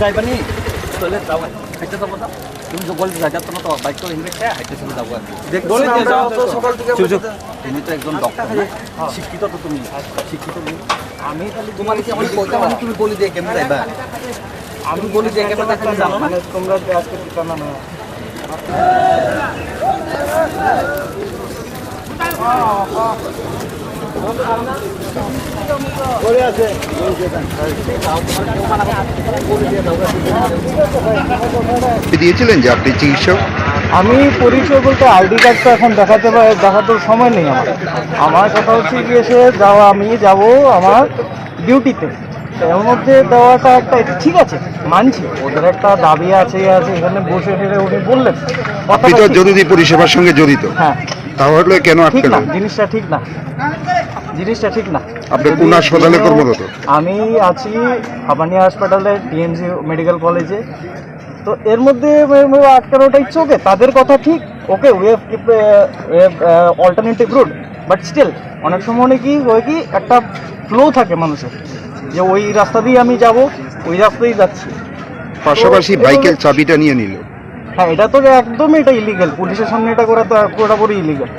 যাইবা নি তাহলে যাও। হাইতে যাব না তুমি তো বলতে যাই না তো বাইক তো হিন্দি খেয়ে হাইতে চলে যাব আর কি। দেখছি তো সকাল থেকে। তুমি তো একজন ডক্টর না শিক্ষিত তো তুমি। শিক্ষিত তুমি। আমি খালি তোমার কি তুমি বলি দিয়ে কেমন যাইবা? আমি বলি দিয়ে কেমন তুমি জানো না? তোমরা আজকে ঠিকানা না দিয়েছিলেন যে আপনি চিকিৎসক? আমি পরিচয় বলতে আইডি কার্ড তো এখন দেখাতে পার- দেখানোর সময় নেই আমার। আমার কথা হচ্ছে গিয়ে সে যাওয়া আমি যাব আমার ডিউটিতে। এর মধ্যে দেওয়াটা একটা ঠিক আছে মানছি। ওদের একটা দাবি আছে ইয়ে আছে এখানে বসে ফিরে উনি বললেন। তো জরুরি পরিষেবার সঙ্গে জড়িত। হ্যাঁ। তাহলে কেন ঠিক না? জিনিসটা ঠিক না। জিনিসটা ঠিক না। আপনি কোন হাসপাতালে কর্মরত? আমি আছি হাবানিয়া হাসপাতালে টিএমসি মেডিকেল কলেজে। তো এর মধ্যে আটকানোটা ইচ্ছে ওকে তাদের কথা ঠিক। Okay have alternative route but still অনেক সময় অনেক কি হয় কি একটা ফ্লো থাকে মানুষের যে ওই রাস্তা দিয়ে আমি যাব ওই রাস্তায় যাচ্ছি। পাশাপাশি বাইকের চাবিটা নিয়ে নিল। হ্যাঁ এটা তো একদমই এটা ইলিগেল পুলিশের সামনে এটা করা তো পুরোপুরি ইলিগেল